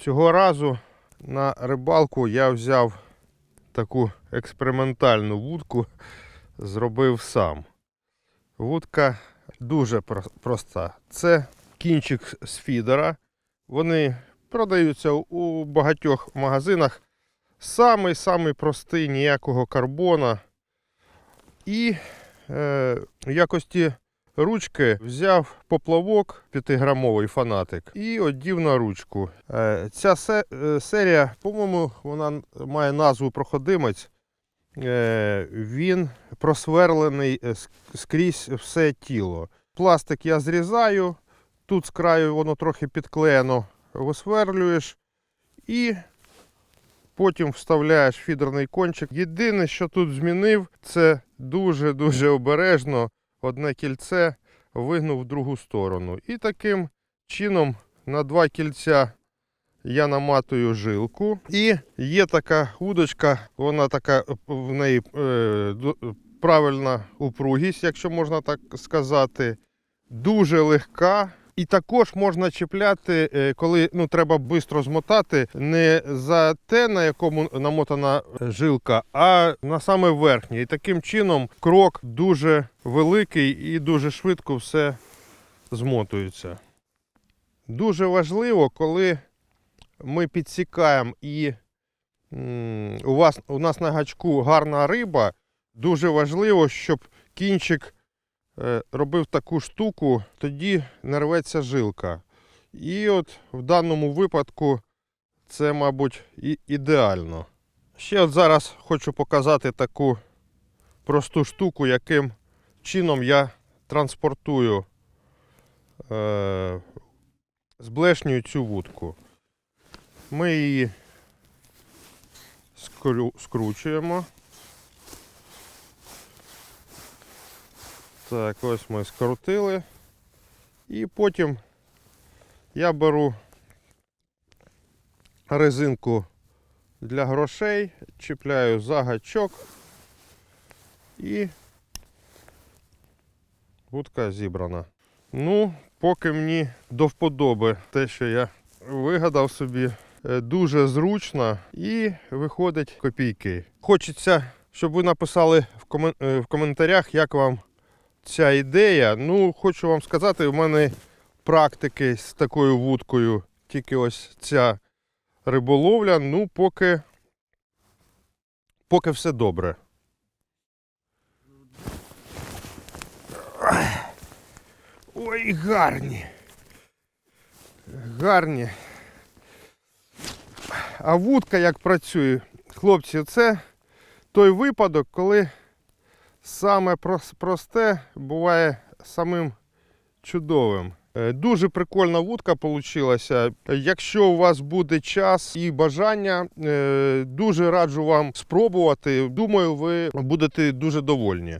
Цього разу на рибалку я взяв таку експериментальну вудку, зробив сам. Вудка дуже проста. Це кінчик з фідера. Вони продаються у багатьох магазинах. Самий самий простий, ніякого карбона. І е, в якості ручки взяв поплавок 5-грамовий фанатик і одів на ручку. Е, ця е, серія, по-моєму, вона має назву проходимець. Е, він просверлений скрізь все тіло. Пластик я зрізаю, тут з краю воно трохи підклеєно, висверлюєш і потім вставляєш фідерний кончик. Єдине, що тут змінив, це дуже-дуже обережно одне кільце вигнув в другу сторону. І таким чином на два кільця я наматую жилку. І є така удочка, вона така в неї е, правильна упругість, якщо можна так сказати. Дуже легка. І також можна чіпляти, е, коли ну, треба швидко змотати, не за те, на якому намотана жилка, а на саме верхнє. І таким чином крок дуже великий і дуже швидко все змотується. Дуже важливо, коли ми підсікаємо і у, вас, у нас на гачку гарна риба, дуже важливо, щоб кінчик е, робив таку штуку, тоді не рветься жилка. І от в даному випадку це, мабуть, і ідеально. Ще от зараз хочу показати таку просту штуку, яким чином я транспортую е, зблешнюю цю вудку. Ми її скру, скручуємо. Так, ось ми скрутили. І потім я беру резинку для грошей, чіпляю за гачок і вудка зібрана. Ну, поки мені до вподоби те, що я вигадав собі, е, дуже зручно і виходить копійки. Хочеться, щоб ви написали в, е, в коментарях, як вам ця ідея. Ну, хочу вам сказати, в мене практики з такою вудкою, тільки ось ця риболовля. Ну, поки, поки все добре. Ой, гарні. Гарні. А вудка як працює? Хлопці, це той випадок, коли саме прос- просте буває самим чудовим. Е, Дуже прикольна вудка вийшла. Якщо у вас буде час і бажання, е, дуже раджу вам спробувати. Думаю, ви будете дуже довольні.